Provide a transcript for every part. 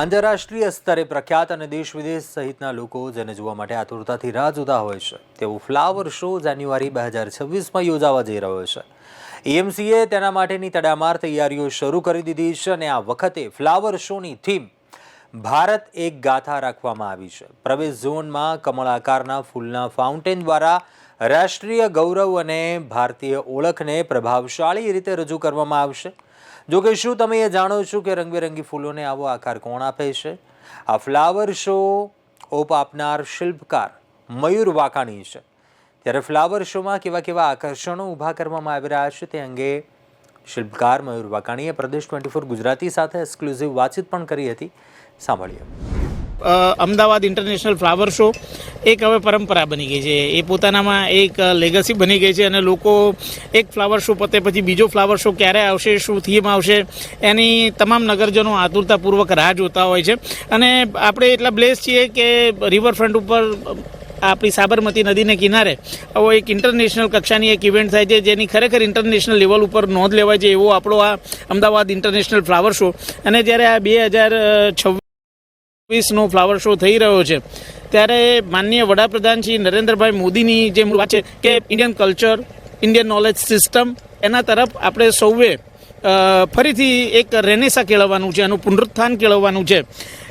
આંતરરાષ્ટ્રીય સ્તરે પ્રખ્યાત અને દેશ વિદેશ સહિતના લોકો જેને જોવા માટે આતુરતાથી રાહ જોતા હોય છે. તેવો ફ્લાવર શો જાન્યુઆરી બે હજાર છવ્વીસમાં યોજાવા જઈ રહ્યો છે. એએમસીએ તેના માટેની તડામાર તૈયારીઓ શરૂ કરી દીધી છે અને આ વખતે ફ્લાવર શોની થીમ ભારત એક ગાથા રાખવામાં આવી છે. પ્રવેશ ઝોનમાં કમળ આકારના ફૂલના ફાઉન્ટેન દ્વારા રાષ્ટ્રીય ગૌરવ અને ભારતીય ઓળખને પ્રભાવશાળી રીતે રજૂ કરવામાં આવશે. જો કે શું તમે એ જાણો છો કે રંગબેરંગી ફૂલોને આવો આકાર કોણ આપે છે? આ ફ્લાવર શો ઓપ આપનાર શિલ્પકાર મયુર વાકાણી છે. ત્યારે ફ્લાવર શોમાં કેવા કેવા આકર્ષણો ઊભા કરવામાં આવી રહ્યા છે તે અંગે શિલ્પકાર મયુર વાકાણીએ પ્રદેશ ટ્વેન્ટી ફોર ગુજરાતી સાથે એક્સક્લુઝિવ વાતચીત પણ કરી હતી. સાંભળીએ. અમદાવાદ ઇન્ટરનેશનલ ફ્લાવર શો એક હવે પરંપરા બની ગઈ છે. એ પોતાનામાં એક લેગસી બની ગઈ છે અને લોકો એક ફ્લાવર શો પતે પછી બીજો ફ્લાવર શો ક્યારે આવશે, શું થીમ આવશે, એની તમામ નગરજનો આતુરતાપૂર્વક રાહ જોતા હોય છે. અને આપણે એટલા બ્લેસ છીએ કે રિવરફ્રન્ટ ઉપર આપણી સાબરમતી નદીને કિનારે આવો એક ઇન્ટરનેશનલ કક્ષાની એક ઇવેન્ટ થાય છે, જેની ખરેખર ઇન્ટરનેશનલ લેવલ ઉપર નોંધ લેવાય છે એવો આપણો આ અમદાવાદ ઇન્ટરનેશનલ ફ્લાવર શો અને જ્યારે આ બે હજાર વીસનો ફ્લાવર શો થઈ રહ્યો છે. ત્યારે માનનીય વડાપ્રધાન શ્રી નરેન્દ્રભાઈ મોદીની જે વાત છે કે Indian culture Indian knowledge system એના તરફ આપણે સૌએ ફરીથી એક રેનેસા કેળવવાનું છે, એનું પુનરુત્થાન કેળવવાનું છે.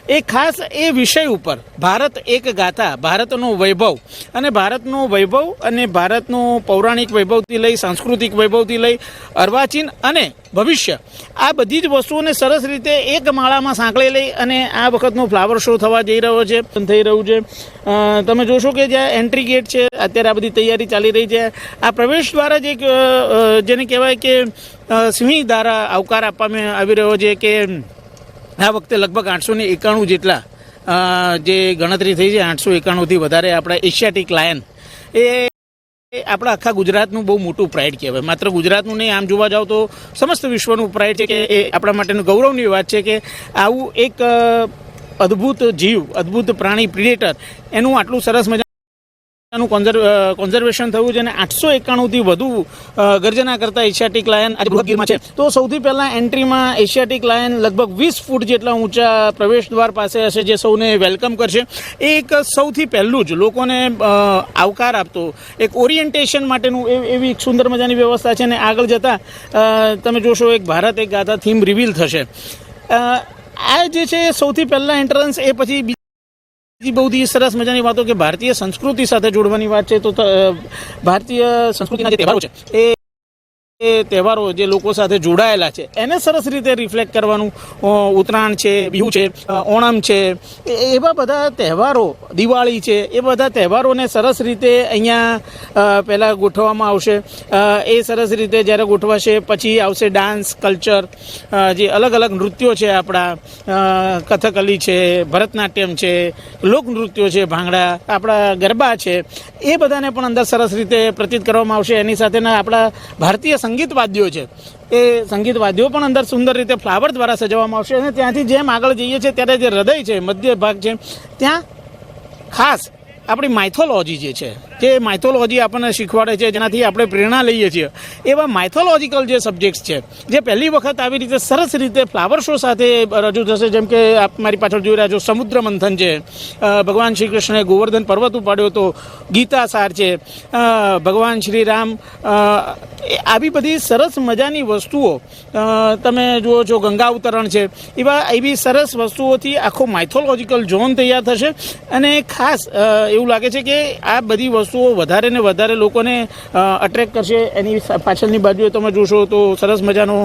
એ ખાસ એ વિષય ઉપર ભારત એક ગાથા, ભારતનો વૈભવ. અને ભારતનો વૈભવ અને ભારતનો પૌરાણિક વૈભવથી લઈ, સાંસ્કૃતિક વૈભવથી લઈ, અર્વાચીન અને ભવિષ્ય, આ બધી જ વસ્તુઓને સરસ રીતે એક માળામાં સાંકળી લઈ અને આ વખતનો ફ્લાવર શો થવા જઈ રહ્યો છે થઈ રહ્યું છે. તમે જોશો કે જ્યાં એન્ટ્રી ગેટ છે, અત્યારે આ બધી તૈયારી ચાલી રહી છે. આ પ્રવેશ દ્વારા જે જેને કહેવાય કે સિંહ દ્વારા આવકાર આપવામાં આવી રહ્યો છે કે આ વખતે લગભગ આઠસો ને એકાણું જેટલા જે ગણતરી થઈ છે, આઠસો એકાણુંથી વધારે આપણા એશિયાટિક લાયન, એ આપણા આખા ગુજરાતનું બહુ મોટું પ્રાઇડ કહેવાય. માત્ર ગુજરાતનું નહીં, આમ જોવા જાવ તો સમસ્ત વિશ્વનું પ્રાઇડ છે કે એ આપણા માટેનું ગૌરવની વાત છે કે આવું એક અદ્ભુત જીવ, અદ્ભુત પ્રાણી પ્રિડેટર એનું આટલું સરસ મજાનું કોન્ઝર્વેશન થયું છે અને આઠસો એકાણુંથી વધુ ગર્જના કરતા એશિયાટિક લાયન આજે બૃહદગીરમાં છે. તો સૌથી પહેલાં એન્ટ્રીમાં એશિયાટિક લાયન લગભગ વીસ ફૂટ જેટલા ઊંચા પ્રવેશ દ્વાર પાસે હશે જે સૌને વેલકમ કરશે. એ એક સૌથી પહેલું જ લોકોને આવકાર આપતો, એક ઓરિએન્ટેશન માટેનું એવી એક સુંદર મજાની વ્યવસ્થા છે અને આગળ જતાં તમે જોશો એક ભારત એક ગાથા થીમ રિવીલ થશે. આ જે છે સૌથી પહેલાં એન્ટ્રન્સ એ પછી બીજી બીજી બહુ દી સરસ મજાની વાતો કે ભારતીય સંસ્કૃતિ સાથે જોડવાની વાત છે, તો ભારતીય સંસ્કૃતિના જે તહેવારો છે, એ એ તહેવારો જે લોકો સાથે જોડાયેલા છે, એને સરસ રીતે રિફ્લેક્ટ કરવાનું ઉત્તરાયણ છે, બિહુ છે ઓણમ છે એવા બધા તહેવારો, દિવાળી છે, એ બધા તહેવારોને સરસ રીતે અહીંયા પહેલાં ગોઠવવામાં આવશે. એ સરસ રીતે જ્યારે ગોઠવાશે, પછી આવશે ડાન્સ કલ્ચર જે અલગ અલગ નૃત્યો છે આપણા કથકલી છે, ભરતનાટ્યમ છે લોકનૃત્યો છે, ભાંગડા, આપણા ગરબા છે, એ બધાને પણ અંદર સરસ રીતે પ્રતીત કરવામાં આવશે. એની સાથેના આપણા ભારતીય સંગીત વાદ્યો છે. એ સંગીત વાદ્યો પણ અંદર સુંદર રીતે ફ્લાવર દ્વારા સજાવવામાં આવશે અને ત્યાંથી જેમ આગળ જઈએ છીએ ત્યારે જે હૃદય છે મધ્ય ભાગ છે, ત્યાં ખાસ આપણી માઇથોલોજી જે છે જે માઇથોલોજી આપણને શીખવાડે છે, જેનાથી આપણે પ્રેરણા લઈએ છીએ. એવા માઇથોલોજીકલ જે સબ્જેક્ટ્સ છે, જે પહેલી વખત આવી રીતે સરસ રીતે ફ્લાવર શો સાથે રજૂ થશે, જેમ કે આપ મારી પાછળ જોઈ રહ્યા છો, સમુદ્ર મંથન છે. ભગવાન શ્રી કૃષ્ણે ગોવર્ધન પર્વત ઉપાડ્યો હતો ગીતાસાર છે. ભગવાન શ્રી રામ આવી બધી સરસ મજાની વસ્તુઓ તમે જુઓ છો, ગંગા અવતરણ છે. એવા એવી સરસ વસ્તુઓથી આખો માઇથોલોજીકલ ઝોન તૈયાર થશે. અને ખાસ એવું લાગે છે કે આ બધી વસ્તુઓ વધારે ને વધારે લોકોને અટ્રેક્ટ કરશે. એની પાછળની બાજુએ તમે જોશો તો સરસ મજાનો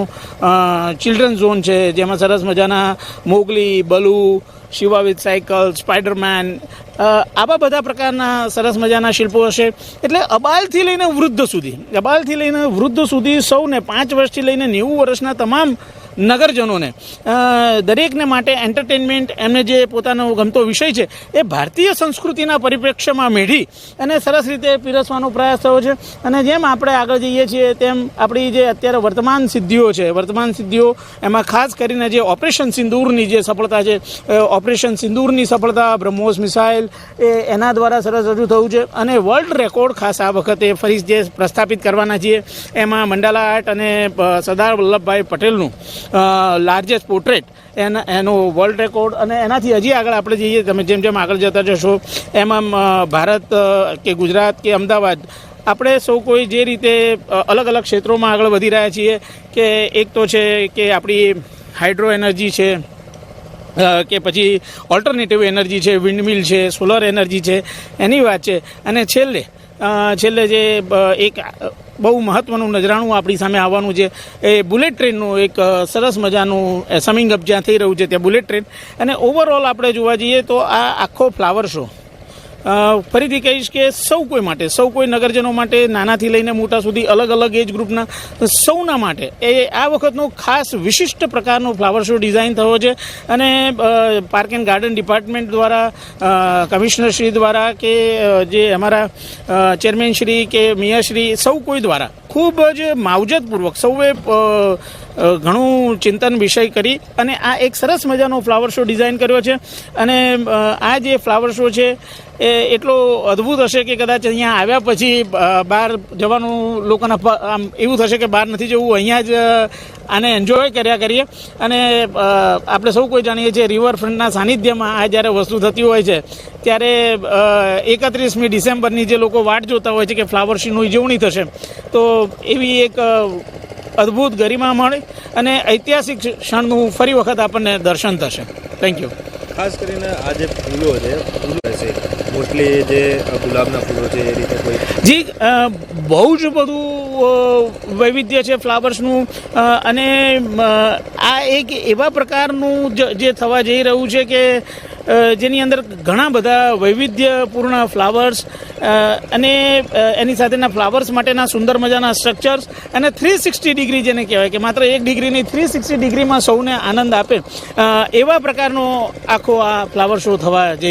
ચિલ્ડ્રન ઝોન છે, જેમાં સરસ મજાના Mowgli, Baloo Shiva with cycle Spiderman આવા બધા પ્રકારના સરસ મજાના શિલ્પો હશે. એટલે અબાલથી લઈને વૃદ્ધ સુધી, અબાલથી લઈને વૃદ્ધ સુધી સૌને પાંચ વર્ષથી લઈને નેવું વર્ષના તમામ નગરજનોને. દરેકને માટે એન્ટરટેનમેન્ટ એમને જે પોતાનો ગમતો વિષય છે, એ ભારતીય સંસ્કૃતિના પરિપ્રેક્ષ્યમાં મેળી અને સરસ રીતે પીરસવાનો પ્રયાસ થયો છે. અને જેમ આપણે આગળ જઈએ છીએ, તેમ આપણી જે અત્યારે વર્તમાન સિદ્ધિઓ છે, વર્તમાન સિદ્ધિઓ એમાં ખાસ કરીને જે ઓપરેશન સિંદૂરની જે સફળતા છે ઓપરેશન સિંદૂરની સફળતા, બ્રહ્મોસ મિસાઇલ, એ એના દ્વારા સરસ રજૂ થયું છે. અને વર્લ્ડ રેકોર્ડ ખાસ આ વખતે ફરી જે પ્રસ્થાપિત કરવાના છીએ, એમાં મંડાલા આર્ટ અને સરદાર વલ્લભભાઈ પટેલનું લાર્જેસ્ટ પોર્ટ્રેટ એના, એનો વર્લ્ડ રેકોર્ડ અને એનાથી હજી આગળ આપણે જઈએ, તમે જેમ જેમ આગળ જતા જશો, એમ આમ ભારત કે ગુજરાત, કે અમદાવાદ, આપણે સૌ કોઈ જે રીતે અલગ અલગ ક્ષેત્રોમાં આગળ વધી રહ્યા છીએ, કે એક તો છે કે આપણી હાઇડ્રો એનર્જી છે કે પછી ઓલ્ટરનેટિવ એનર્જી છે વિન્ડમિલ છે સોલર એનર્જી છે, એની વાત છે. અને છેલ્લે છેલ્લે જે એક બહુ મહત્ત્વનું નજરાણું આપણી સામે આવવાનું છે. એ બુલેટ ટ્રેનનું એક સરસ મજાનું સમિંગ અપ જ્યાં થઈ રહ્યું છે ત્યાં બુલેટ ટ્રેન. અને ઓવરઓલ આપણે જોવા જઈએ તો આ આખો ફ્લાવર શો ફરીથી કહીશ કે સૌ કોઈ માટે, સૌ કોઈ નગરજનો માટે નાનાથી લઈને મોટા સુધી અલગ અલગ એજ ગ્રુપના સૌના માટે એ આ વખતનો ખાસ વિશિષ્ટ પ્રકારનો ફ્લાવર શો ડિઝાઇન થયો છે અને પાર્ક એન્ડ ગાર્ડન ડિપાર્ટમેન્ટ દ્વારા કમિશનરશ્રી દ્વારા કે જે અમારા ચેરમેનશ્રી કે મેયરશ્રી સૌ કોઈ દ્વારા ખૂબ જ માવજતપૂર્વક સૌએ ઘણું ચિંતન વિષય કરી અને આ એક સરસ મજાનો ફ્લાવર શો ડિઝાઇન કર્યો છે. અને આ જે ફ્લાવર શો છે, એ એટલો અદ્ભુત હશે કે કદાચ અહીંયા આવ્યા પછી બહાર જવાનું લોકોના આમ એવું થશે કે બહાર નથી જવું, અહીંયા જ આને એન્જોય કર્યા કરીએ. અને આપણે સૌ કોઈ જાણીએ છીએ રિવરફ્રન્ટના સાનિધ્યમાં આ જ્યારે વસ્તુ થતી હોય છે, ત્યારે એકત્રીસમી ડિસેમ્બરની જે લોકો વાટ જોતા હોય છે કે ફ્લાવર શોની ઉજવણી થશે, તો એવી એક અદ્ભુત ગરિમા મળે અને ઐતિહાસિક ક્ષણનું ફરી વખત આપણને દર્શન થશે. થેન્ક યુ ખાસ કરીને આ જે ફૂલો છે ફૂલો છે મોસ્ટલી જે ગુલાબના ફૂલો છે એ રીતે કોઈ જી બહુ જ બધું વૈવિધ્ય છે ફ્લાવર્સનું અને આ એક એવા પ્રકારનું જે થવા જઈ રહ્યું છે કે જેની અંદર ઘણા બધા વૈવિધ્યપૂર્ણ ફ્લાવર્સ અને એની સાથેના ફ્લાવર્સ માટેના સુંદર મજાના સ્ટ્રક્ચર્સ અને થ્રી સિક્સટી ડિગ્રી જેને કહેવાય કે માત્ર એક ડિગ્રીની થ્રી સિક્સટી ડિગ્રીમાં સૌને આનંદ આપે એવા પ્રકારનો આખો આ ફ્લાવર શો થવા જઈ